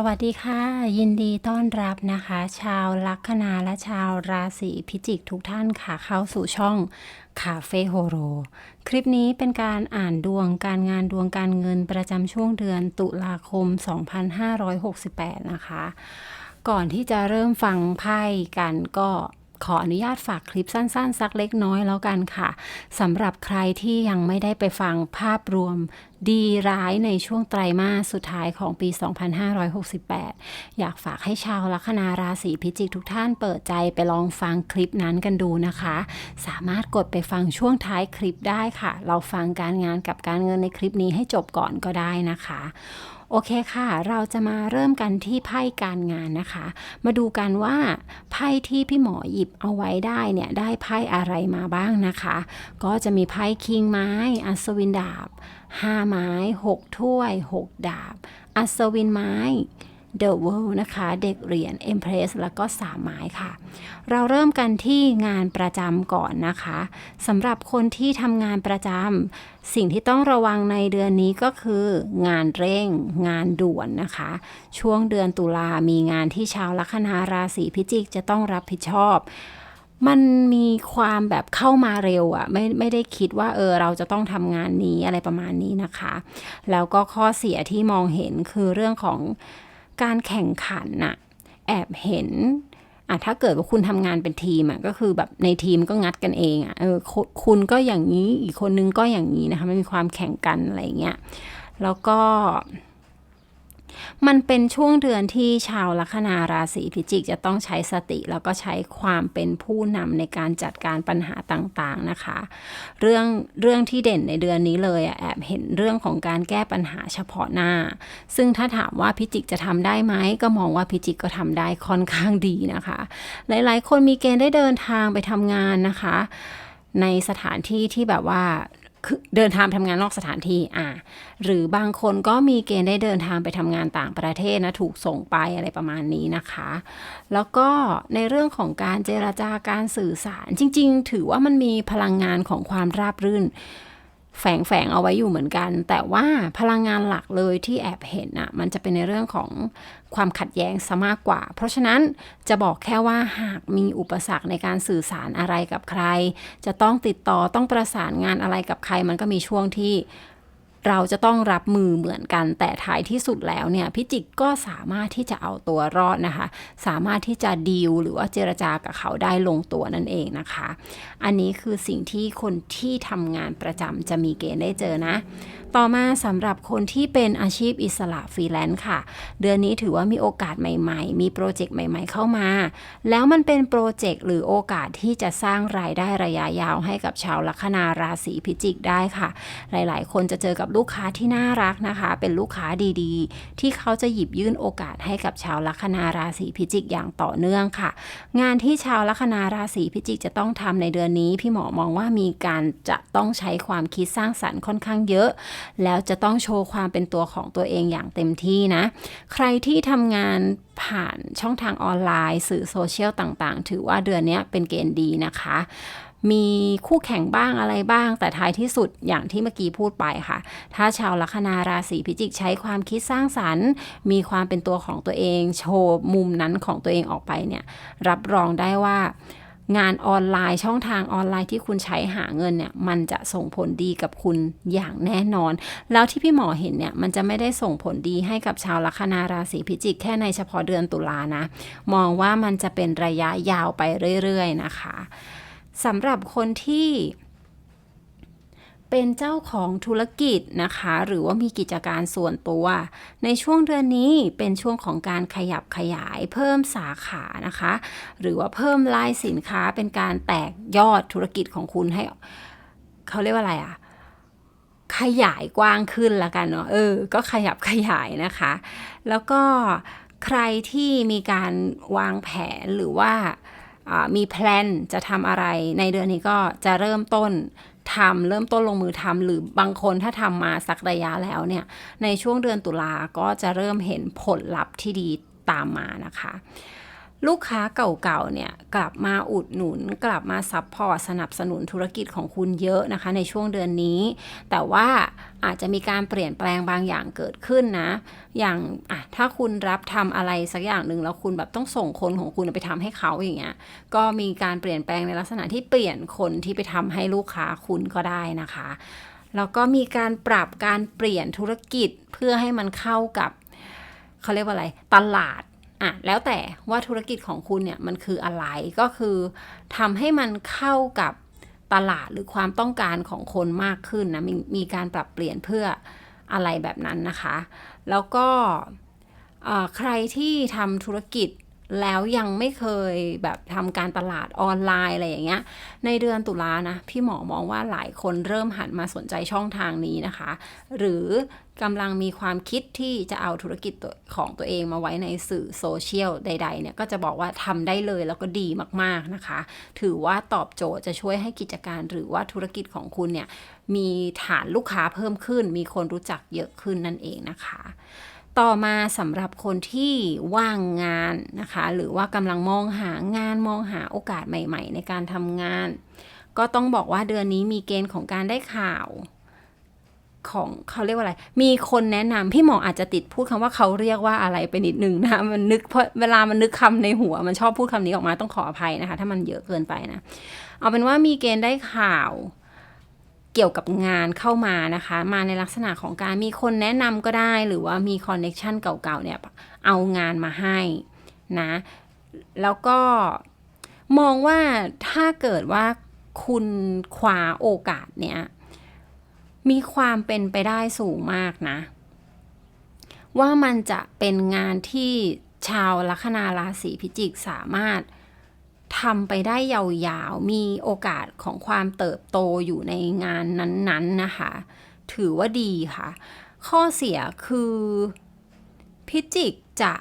สวัสดีค่ะ ยินดีต้อนรับนะคะ ชาวลัคนาและชาวราศีพิจิกทุกท่านค่ะเข้าสู่ช่องคาเฟ่โฮโรคลิปนี้เป็นการอ่านดวงการงานดวงการเงินประจำช่วงเดือนตุลาคม 2568 นะคะ ก่อนที่จะเริ่มฟังไพ่กันก็ขออนุญาตฝากคลิปสั้น ๆ สักเล็กน้อยแล้วกันค่ะสำหรับใครที่ยังไม่ได้ไปฟังภาพรวมดีร้ายในช่วงไตรมาสสุดท้ายของปี 2568 อยากฝากให้ชาวลัคนาราศีพิจิกทุกท่านเปิดใจไปลองฟังคลิปนั้นกันดูนะคะ สามารถกดไปฟังช่วงท้ายคลิปได้ค่ะ เราฟังการงานกับการเงินในคลิปนี้ให้จบก่อนก็ได้นะคะ โอเคค่ะ เราจะมาเริ่มกันที่ไพ่การงานนะคะ มาดูกันว่าไพ่ที่พี่หมอหยิบเอาไว้ได้เนี่ยได้ไพ่อะไรมาบ้างนะคะ ก็จะมีไพ่คิงไม้ อัศวินดาบ5ไม้6ถ้วย6ดาบ อัศวินไม้ The World นะคะ เด็กเหรียญ Empress แล้วก็3ไม้ค่ะ เราเริ่มกันที่งานประจำก่อนนะคะสำหรับคนที่ทำงานประจำสิ่งที่ต้องระวังในเดือนนี้ก็คือ งานเร่ง งานด่วนนะคะ ช่วงเดือนตุลามีงานที่ชาวลัคนาราศีพิจิกจะต้องรับผิดชอบมันมีความแบบเข้ามาเร็วอะไม่ไม่ได้คิดว่าเออเราจะต้องทำงานนี้อะไรประมาณนี้นะคะ แล้วก็ข้อเสียที่มองเห็นคือเรื่องของ การแข่งขันน่ะแอบเห็นอะถ้าเกิดว่าคุณทำงานเป็นทีมอะก็คือแบบในทีมก็งัดกันเองอะเออคุคุณก็อย่างนี้อีกคนนึงก็อย่างนี้นะคะมันมีความแข่งกันอะไรเงี้ยแล้วก็ มันเป็นช่วงเดือนที่ชาวลัคนาราศีพิจิกจะต้องใช้สติ แล้วก็ใช้ความเป็นผู้นำในการจัดการปัญหาต่างๆนะคะ เรื่องเรื่องที่เด่นในเดือนนี้เลยอะแอบเห็นเรื่องของการแก้ปัญหาเฉพาะหน้า ซึ่งถ้าถามว่าพิจิกจะทำได้ไหมก็มองว่าพิจิกก็ทำได้ค่อนข้างดีนะคะ หลายๆ คนมีเกณฑ์ได้เดินทางไปทำงานนะคะในสถานที่ที่แบบว่า เดินทางไปทำงานนอกสถานที่อ่าหรือบางคนก็มีเกณฑ์ได้เดินทางไปทำงานต่างประเทศนะถูกส่งไปอะไรประมาณนี้นะคะ แล้วก็ในเรื่องของการเจราจาการสื่อสารจริง ๆ ถือว่ามันมีพลังงานของความราบรื่น แฝงแฝงเอาไว้อยู่เหมือนกัน แต่ว่าพลังงานหลักเลยที่แอบเห็นอะมันจะเป็นในเรื่องของความขัดแย้งซะมากกว่า เพราะฉะนั้นจะบอกแค่ว่าหากมีอุปสรรคในการสื่อสารอะไรกับใคร จะต้องติดต่อต้องประสานงานอะไรกับใคร มันก็มีช่วงที่ เราจะต้องรับมือเหมือนกัน แต่ท้ายที่สุดแล้วเนี่ยพิจิกก็สามารถที่จะเอาตัวรอดนะคะ สามารถที่จะดีลหรือว่าเจรจากับเขาได้ลงตัวนั่นเองนะคะ อันนี้คือสิ่งที่คนที่ทำงานประจำจะมีเกณฑ์ได้เจอนะต่อมาสำหรับคนที่เป็นอาชีพอิสระฟรีแลนซ์ค่ะ เดือนนี้ถือว่ามีโอกาสใหม่ๆ มีโปรเจกต์ใหม่ ๆ เข้ามา แล้วมันเป็นโปรเจกต์หรือโอกาสที่จะสร้างรายได้ระยะยาวให้กับชาวลัคนาราศีพิจิกได้ค่ะ หลายๆ คนจะเจอกับลูกค้าที่น่ารักนะคะ เป็นลูกค้าดีๆ ที่เขาจะหยิบยื่นโอกาสให้กับชาวลัคนาราศีพิจิกอย่างต่อเนื่องค่ะ งานที่ชาวลัคนาราศีพิจิกจะต้องทำในเดือนนี้ พี่หมอมองว่ามีการจะต้องใช้ความคิดสร้างสรรค์ค่อนข้างเยอะแล้วจะต้องโชว์ความเป็นตัวของตัวเองอย่างเต็มที่นะ ใครที่ทำงานผ่านช่องทางออนไลน์ สื่อโซเชียลต่างๆ ถือว่าเดือนนี้เป็นเกณฑ์ดีนะคะมีคู่แข่งบ้างอะไรบ้าง แต่ท้ายที่สุดอย่างที่เมื่อกี้พูดไปค่ะ ถ้าชาวลัคนาราศีพิจิกใช้ความคิดสร้างสรรค์ มีความเป็นตัวของตัวเอง โชว์มุมนั้นของตัวเองออกไปเนี่ย รับรองได้ว่า งานออนไลน์ช่องทางออนไลน์ที่คุณใช้หาเงินเนี่ยมันจะส่งผลดีกับคุณอย่างแน่นอน แล้วที่พี่หมอเห็นเนี่ยมันจะไม่ได้ส่งผลดีให้กับชาวลัคนาราศีพิจิกแค่ในเฉพาะเดือนตุลานะ มองว่ามันจะเป็นระยะยาวไปเรื่อยๆนะคะสำหรับคนที่ เป็นเจ้าของธุรกิจนะคะ หรือว่ามีกิจการส่วนตัว ในช่วงเดือนนี้เป็นช่วงของการขยับขยายเพิ่มสาขานะคะ หรือว่าเพิ่มลายสินค้าเป็นการแตกยอดธุรกิจของคุณให้เขาเรียกว่าอะไรอะขยายกว้างขึ้นละกันเนาะเออ ก็ขยับขยายนะคะ แล้วก็ใครที่มีการวางแผนหรือว่าอ่ามีแพลนจะทำอะไรในเดือนนี้ก็จะเริ่มต้น ทำเริ่มต้นลงมือทำหรือบางคนถ้าทำมาสักระยะแล้วเนี่ย ในช่วงเดือนตุลาก็จะเริ่มเห็นผลลัพธ์ที่ดีตามมานะคะ ลูกค้าเก่าๆเนี่ยกลับมาอุดหนุน กลับมาซัพพอร์ตสนับสนุนธุรกิจของคุณเยอะนะคะ ในช่วงเดือนนี้ แต่ว่าอาจจะมีการเปลี่ยนแปลงบางอย่างเกิดขึ้นนะ อย่างอะถ้าคุณรับทำอะไรสักอย่างหนึ่งแล้วคุณแบบต้องส่งคนของคุณไปทำให้เขาอย่างเงี้ยก็มีการเปลี่ยนแปลงในลักษณะที่เปลี่ยนคนที่ไปทำให้ลูกค้าคุณก็ได้นะคะแล้วก็มีการปรับการเปลี่ยนธุรกิจเพื่อให้มันเข้ากับเขาเรียกว่าอะไรตลาด อะแล้วแต่ว่าธุรกิจของคุณเนี่ยมันคืออะไรก็คือทำให้มันเข้ากับตลาดหรือความต้องการของคนมากขึ้นนะมมีการปรับเปลี่ยนเพื่ออะไรแบบนั้นนะคะ แล้วก็ใครที่ทำธุรกิจ แล้วยังไม่เคยแบบทำการตลาดออนไลน์อะไรอย่างเงี้ย ในเดือนตุลานะ พี่หมอมองว่าหลายคนเริ่มหันมาสนใจช่องทางนี้นะคะ หรือกำลังมีความคิดที่จะเอาธุรกิจของตัวเองมาไว้ในสื่อโซเชียลใด ๆ เนี่ย ก็จะบอกว่าทำได้เลยแล้วก็ดีมากๆนะคะ ถือว่าตอบโจทย์จะช่วยให้กิจการหรือว่าธุรกิจของคุณเนี่ย มีฐานลูกค้าเพิ่มขึ้น มีคนรู้จักเยอะขึ้นนั่นเองนะคะ ต่อมาสำหรับคนที่ว่างงานนะคะ หรือว่ากำลังมองหางานมองหาโอกาสใหม่ ๆ ในการทำงาน ก็ต้องบอกว่าเดือนนี้มีเกณฑ์ของการได้ข่าวของเขาเรียกว่าอะไร มีคนแนะนำพี่หมออาจจะติดพูดคำว่าเขาเรียกว่าอะไรไปนิดนึงนะ มันนึกเพราะเวลามันนึกคำในหัว มันชอบพูดคำนี้ออกมาต้องขออภัยนะคะ ถ้ามันเยอะเกินไปนะ เอาเป็นว่ามีเกณฑ์ได้ข่าว เกี่ยวกับงานเข้ามานะคะ มาในลักษณะของการมีคนแนะนำก็ได้ หรือว่ามีคอนเน็ชันเก่าๆเนี่ยเอางานมาให้นะ แล้วก็มองว่าถ้าเกิดว่าคุณคว้าโอกาสเนี่ยมีความเป็นไปได้สูงมากนะ ว่ามันจะเป็นงานที่ชาวลัคนาราศีพิจิกสามารถ ทำไปได้ยาวๆ มีโอกาสของความเติบโตอยู่ในงานนั้นๆนะคะ ถือว่าดีค่ะ ข้อเสียคือพิจิกจะ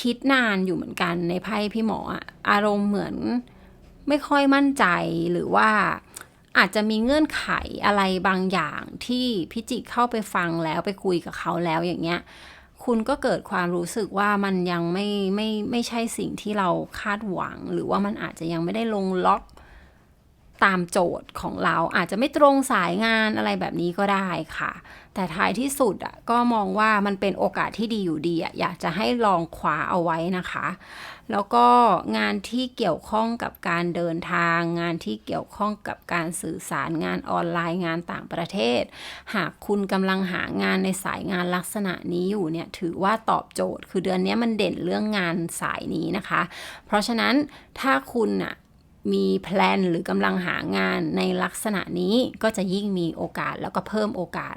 คิดนานอยู่เหมือนกันในไพ่พี่หมออารมณ์เหมือนไม่ค่อยมั่นใจหรือว่าอาจจะมีเงื่อนไขอะไรบางอย่างที่พิจิกเข้าไปฟังแล้วไปคุยกับเขาแล้วอย่างเงี้ย คุณก็เกิดความรู้สึกว่ามันยังไม่ไม่ไม่ใช่สิ่งที่เราคาดหวัง หรือว่ามันอาจจะยังไม่ได้ลงล็อก ตามโจทย์ของเราอาจจะไม่ตรงสายงานอะไรแบบนี้ก็ได้ค่ะ แต่ท้ายที่สุดอะก็มองว่ามันเป็นโอกาสที่ดีอยู่ดีอะอยากจะให้ลองคว้าเอาไว้นะคะ แล้วก็งานที่เกี่ยวข้องกับการเดินทาง งานที่เกี่ยวข้องกับการสื่อสารงานออนไลน์งานต่างประเทศ หากคุณกำลังหางานในสายงานลักษณะนี้อยู่เนี่ยถือว่าตอบโจทย์ คือเดือนนี้มันเด่นเรื่องงานสายนี้นะคะ เพราะฉะนั้นถ้าคุณอะ มีแพลนหรือกำลังหางานในลักษณะนี้ก็จะยิ่งมีโอกาสแล้วก็เพิ่มโอกาส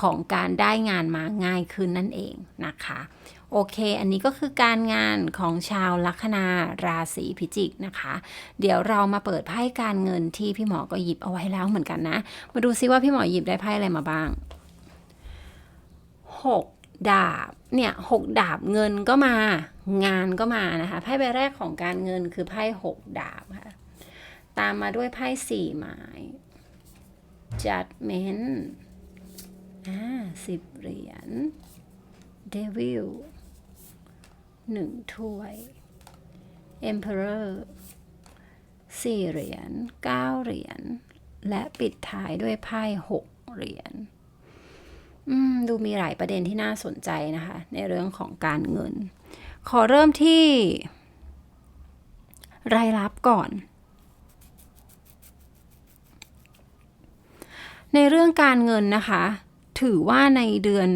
ของการได้งานมาง่ายขึ้นนั่นเองนะคะ โอเค อันนี้ก็คือการงานของชาวลัคนาราศีพิจิกนะคะ เดี๋ยวเรามาเปิดไพ่การเงินที่พี่หมอก็หยิบเอาไว้แล้วเหมือนกันนะ มาดูซิว่าพี่หมอหยิบได้ไพ่อะไรมาบ้างหกดาบเนี่ยหกดาบเงินก็มางานก็มานะคะไพ่ใบแรกของการเงินคือไพ่หกดาบค่ะ ตามมาด้วยไพ่สี่ไม้ judgment อ่าสิบเหรียญ devil หนึ่งถ้วย emperor สี่เหรียญเก้าเหรียญ และปิดท้ายด้วยไพ่หกเหรียญดูมีหลายประเด็นที่น่าสนใจนะคะ ในเรื่องของการเงิน ขอเริ่มที่ รายรับก่อน ในเรื่องการเงินนะคะ ถือว่าในเดือน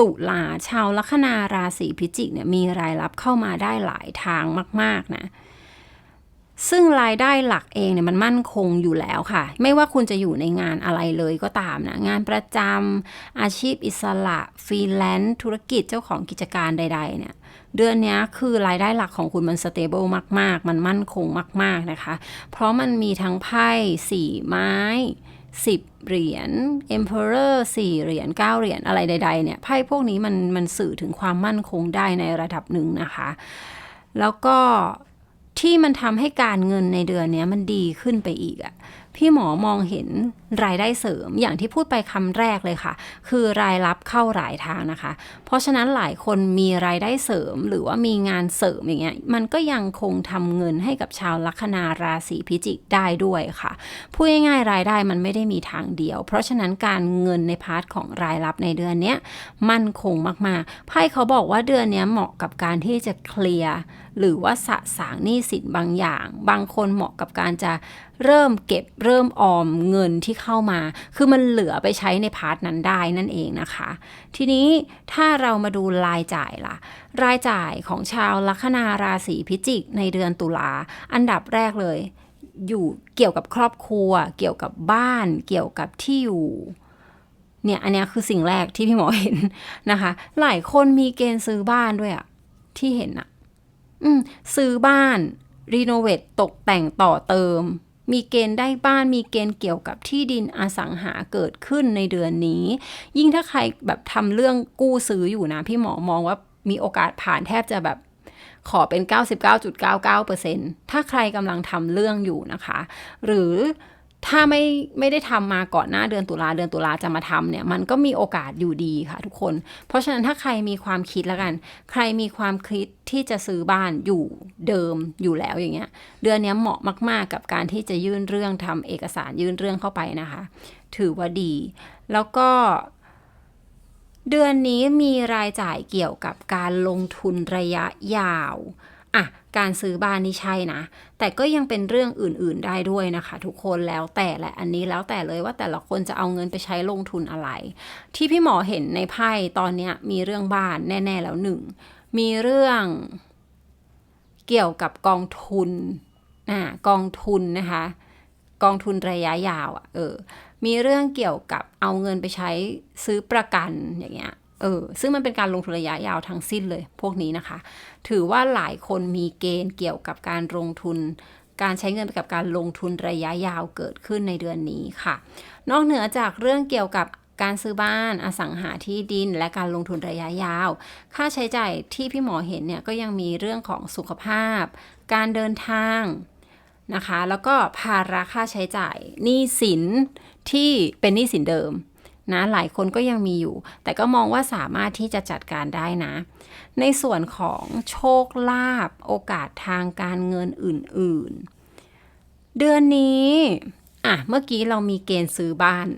ตุลาชาวลัคนาราศีพิจิกเนี่ยมีรายรับเข้ามาได้หลายทางมาก ๆ นะ ซึ่งรายได้หลักเองเนี่ยมันมั่นคงอยู่แล้วค่ะ ไม่ว่าคุณจะอยู่ในงานอะไรเลยก็ตามนะ งานประจำอาชีพอิสระฟรีแลนซ์ธุรกิจเจ้าของกิจการใด ๆ เนี่ยเดือนนี้คือรายได้หลักของคุณมันสเตเบิลมาก ๆ มันมั่นคงมาก ๆ นะคะ เพราะมันมีทั้งไพ่สี่ไม้ 10 เหรียญ Emperor 4 เหรียญ 9 เหรียญ อะไรใด ๆ เนี่ย ไพ่พวกนี้มันมันสื่อถึงความมั่นคงได้ในระดับหนึ่งนะคะ แล้วก็ที่มันทำให้การเงินในเดือนนี้มันดีขึ้นไปอีกอะ่ะ พี่หมอมองเห็นรายได้เสริมอย่างที่พูดไปคำแรกเลยค่ะ คือรายรับเข้าหลายทางนะคะ เพราะฉะนั้นหลายคนมีรายได้เสริมหรือว่ามีงานเสริมอย่างเงี้ยมันก็ยังคงทำเงินให้กับชาวลัคนาราศีพิจิกได้ด้วยค่ะพูดง่ายๆรายได้มันไม่ได้มีทางเดียว เพราะฉะนั้นการเงินในพาร์ทของรายรับในเดือนนี้มั่นคงมากๆไพ่เขาบอกว่าเดือนนี้เหมาะกับการที่จะเคลียร์หรือว่าสะสางหนี้สินบางอย่าง บางคนเหมาะกับการจะเริ่มเก็บเริ่มออมเงินที่เข้ามา คือมันเหลือไปใช้ในพาร์ทนั้นได้นั่นเองนะคะ ทีนี้ถ้าเรามาดูรายจ่ายล่ะ รายจ่ายของชาวลัคนาราศีพิจิกในเดือนตุลาอันดับแรกเลย อยู่เกี่ยวกับครอบครัว เกี่ยวกับบ้าน เกี่ยวกับที่อยู่เนี่ยอันนี้คือสิ่งแรกที่พี่หมอเห็นนะคะ หลายคนมีเกณฑ์ซื้อบ้านด้วยอะที่เห็นอะอืมซื้อบ้านรีโนเวทตกแต่งต่อเติม มีเกณฑ์ได้บ้าน มีเกณฑ์เกี่ยวกับที่ดินอสังหาเกิดขึ้นในเดือนนี้ ยิ่งถ้าใครแบบทำเรื่องกู้ซื้ออยู่นะ พี่หมอมองว่ามีโอกาสผ่านแทบจะแบบขอเป็น 99.99%ถ้าใครกำลังทำเรื่องอยู่นะคะ หรือ ถ้าไม่ไม่ได้ทำมาก่อนหน้าเดือนตุลาเดือนตุลาจะมาทำเนี่ย มันก็มีโอกาสอยู่ดีค่ะทุกคน เพราะฉะนั้นถ้าใครมีความคิดแล้วกัน ใครมีความคิดที่จะซื้อบ้านอยู่เดิมอยู่แล้วอย่างเงี้ย เดือนนี้เหมาะมาก ๆ กับการที่จะยื่นเรื่องทำเอกสารยื่นเรื่องเข้าไปนะคะ ถือว่าดี แล้วก็เดือนนี้มีรายจ่ายเกี่ยวกับการลงทุนระยะยาว อะการซื้อบ้านนี่ใช่นะ แต่ก็ยังเป็นเรื่องอื่นๆได้ด้วยนะคะ ทุกคนแล้วแต่แหละอันนี้แล้วแต่เลยว่าแต่ละคนจะเอาเงินไปใช้ลงทุนอะไร ที่พี่หมอเห็นในไพ่ตอนนี้มีเรื่องบ้านแน่ ๆ แล้วหนึ่งมีเรื่องเกี่ยวกับกองทุนอ่ากองทุนนะคะกองทุนระยะยาวอะ่ะเออมีเรื่องเกี่ยวกับเอาเงินไปใช้ซื้อประกันอย่างเงี้ย เออซึ่งมันเป็นการลงทุนระยะยาวทั้งสิ้นเลย พวกนี้นะคะ ถือว่าหลายคนมีเกณฑ์เกี่ยวกับการลงทุน การใช้เงินไปกับการลงทุนระยะยาวเกิดขึ้นในเดือนนี้ค่ะ นอกเหนือจากเรื่องเกี่ยวกับการซื้อบ้านอสังหาที่ดิน และการลงทุนระยะยาว ค่าใช้จ่ายที่พี่หมอเห็นเนี่ยก็ยังมีเรื่องของสุขภาพ การเดินทางนะคะ แล้วก็ภาระค่าใช้จ่ายหนี้สินที่เป็นหนี้สินเดิม นะหลายคนก็ยังมีอยู่ แต่ก็มองว่าสามารถที่จะจัดการได้นะ ในส่วนของโชคลาภโอกาสทางการเงินอื่นๆ เดือนนี้อะเมื่อกี้เรามีเกณฑ์ซื้อบ้าน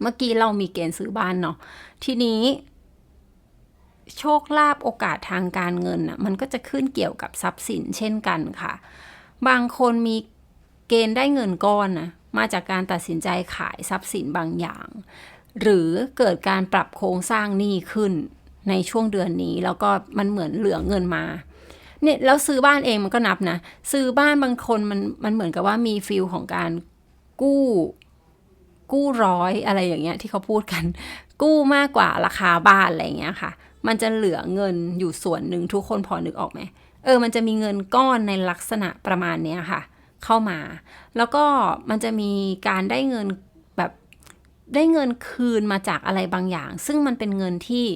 เมื่อกี้เรามีเกณฑ์ซื้อบ้านเนาะทีนี้โชคลาภโอกาสทางการเงินอะมันก็จะขึ้นเกี่ยวกับทรัพย์สินเช่นกันค่ะ บางคนมีเกณฑ์ได้เงินก้อนนะ มาจากการตัดสินใจขายทรัพย์สินบางอย่าง หรือเกิดการปรับโครงสร้างหนี้ขึ้นในช่วงเดือนนี้ แล้วก็มันเหมือนเหลือเงินมาเนี่ยแล้วซื้อบ้านเองมันก็นับนะ ซื้อบ้านบางคนมันมันเหมือนกับว่ามีฟิลของการกู้กู้ร้อยอะไรอย่างเงี้ยที่เขาพูดกัน กู้มากกว่าราคาบ้านอะไรเงี้ยค่ะ มันจะเหลือเงินอยู่ส่วนหนึ่งทุกคนพอนึกออกไหมเออมันจะมีเงินก้อนในลักษณะประมาณเนี้ยค่ะ เข้ามา แล้วก็มันจะมีการได้เงินแบบได้เงินคืนมาจากอะไรบางอย่าง ซึ่งมันเป็นเงินที่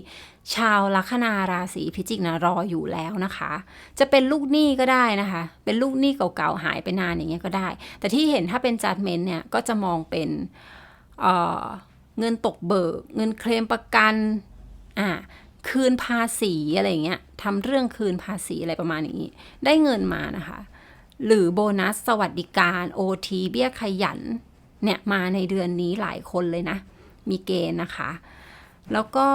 ชาวลัคนาราศีพิจิกนะรออยู่แล้วนะคะ จะเป็นลูกหนี้ก็ได้นะคะ เป็นลูกหนี้เก่าๆหายไปนานอย่างเงี้ยก็ได้ แต่ที่เห็นถ้าเป็นจัดเมนเนี่ยก็จะมองเป็นเเงินตกเบิก เงินเคลมประกันอ่าคืนภาษีอะไรเงี้ยทำเรื่องคืนภาษีอะไรประมาณนี้ ได้เงินมานะคะ หรือโบนัสสวัสดิการ OT เบี้ยขยัน เนี่ย มาในเดือนนี้หลายคนเลยนะ มีเกณฑ์นะคะ แล้วก็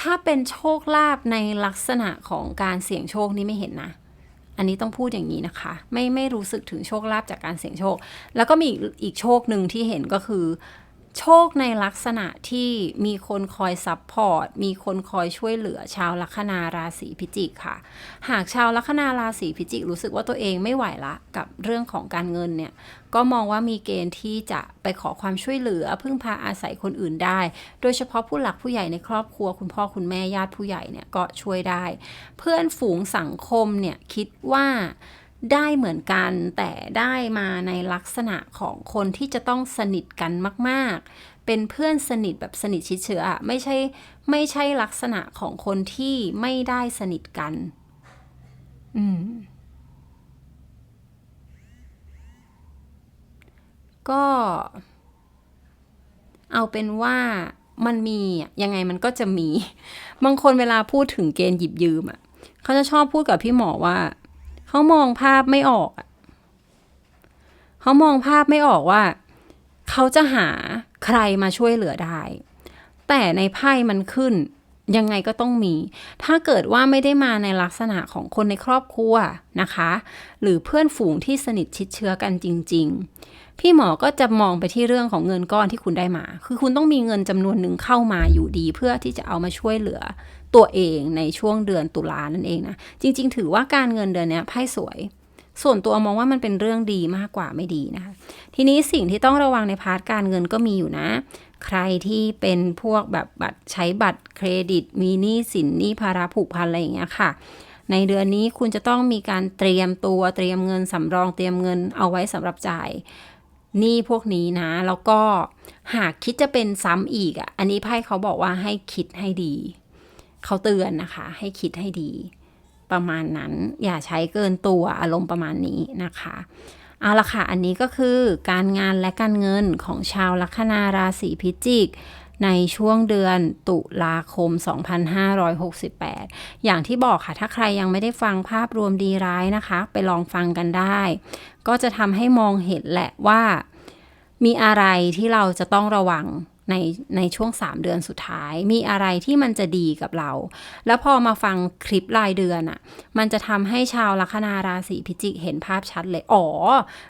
ถ้าเป็นโชคลาภในลักษณะของการเสี่ยงโชคนี่ไม่เห็นนะ อันนี้ต้องพูดอย่างนี้นะคะ ไม่ไม่รู้สึกถึงโชคลาภจากการเสี่ยงโชค แล้วก็มีอีกโชคหนึ่งที่เห็นก็คือ โชคในลักษณะที่มีคนคอยซับพอร์ต มีคนคอยช่วยเหลือชาวลัคนาราศีพิจิกค่ะ หากชาวลัคนาราศีพิจิกรู้สึกว่าตัวเองไม่ไหวละกับเรื่องของการเงินเนี่ย ก็มองว่ามีเกณฑ์ที่จะไปขอความช่วยเหลือ พึ่งพาอาศัยคนอื่นได้ โดยเฉพาะผู้หลักผู้ใหญ่ในครอบครัวคุณพ่อคุณแม่ญาติผู้ใหญ่เนี่ยก็ช่วยได้ เพื่อนฝูงสังคมเนี่ยคิดว่า ได้เหมือนกัน แต่ได้มาในลักษณะของคนที่จะต้องสนิทกันมาก ๆ เป็นเพื่อนสนิทแบบสนิทชิดเชื้อไม่ใช่ไม่ใช่ลักษณะของคนที่ไม่ได้สนิทกัน อืมก็ เอาเป็นว่ามันมียังไงมันก็จะมี บางคนเวลาพูดถึงเกณฑ์หยิบยืมอะเขาจะชอบพูดกับพี่หมอว่า เขามองภาพไม่ออกเขามองภาพไม่ออกว่า เขาจะหาใครมาช่วยเหลือได้ แต่ในไพ่มันขึ้น ยังไงก็ต้องมี ถ้าเกิดว่าไม่ได้มาในลักษณะของคนในครอบครัวนะคะ หรือเพื่อนฝูงที่สนิทชิดเชื้อกันจริง ๆ พี่หมอก็จะมองไปที่เรื่องของเงินก้อนที่คุณได้มา คือคุณต้องมีเงินจำนวนหนึ่งเข้ามาอยู่ดี เพื่อที่จะเอามาช่วยเหลือตัวเองในช่วงเดือนตุลานั่นเองนะ จริง ๆ ถือว่าการเงินเดือนนี้ไพ่สวย ส่วนตัวมองว่ามันเป็นเรื่องดีมากกว่าไม่ดีนะคะ ทีนี้สิ่งที่ต้องระวังในพาร์ทการเงินก็มีอยู่นะ ใครที่เป็นพวกแบบบัตรใช้บัตรเครดิต มีหนี้สินหนี้ภาระผูกพันอะไรอย่างเงี้ยค่ะ ในเดือนนี้คุณจะต้องมีการเตรียมตัวเตรียมเงินสำรองเตรียมเงินเอาไว้สำหรับจ่ายหนี้พวกนี้นะ แล้วก็หากคิดจะเป็นซ้ำอีกอะอันนี้ไพ่เขาบอกว่าให้คิดให้ดี เขาเตือนนะคะ ให้คิดให้ดี ประมาณนั้นอย่าใช้เกินตัวอารมณ์ประมาณนี้นะคะ เอาละค่ะ อันนี้ก็คือการงานและการเงินของชาวลัคนาราศีพิจิกในช่วงเดือนตุลาคม 2568 อย่างที่บอกค่ะ ถ้าใครยังไม่ได้ฟังภาพรวมดีร้ายนะคะ ไปลองฟังกันได้ ก็จะทำให้มองเห็นแหละว่า มีอะไรที่เราจะต้องระวัง ในในช่วง 3 เดือนสุดท้าย มีอะไรที่มันจะดีกับเรา แล้วพอมาฟังคลิปรายเดือนอะ่ะ มันจะทำให้ชาวลัคนาราศีพิจิกเห็นภาพชัดเลย อ๋อ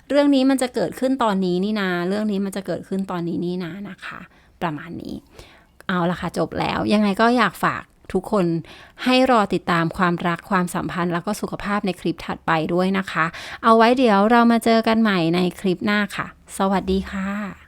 เรื่องนี้มันจะเกิดขึ้นตอนนี้นี่นา เรื่องนี้มันจะเกิดขึ้นตอนนี้นี่นานะคะ ประมาณนี้ เอาละค่ะจบแล้ว ยังไงก็อยากฝากทุกคนให้รอติดตามความรักความสัมพันธ์ แล้วก็สุขภาพในคลิปถัดไปด้วยนะคะ เอาไว้เดี๋ยวเรามาเจอกันใหม่ในคลิปหน้าค่ะ สวัสดีค่ะ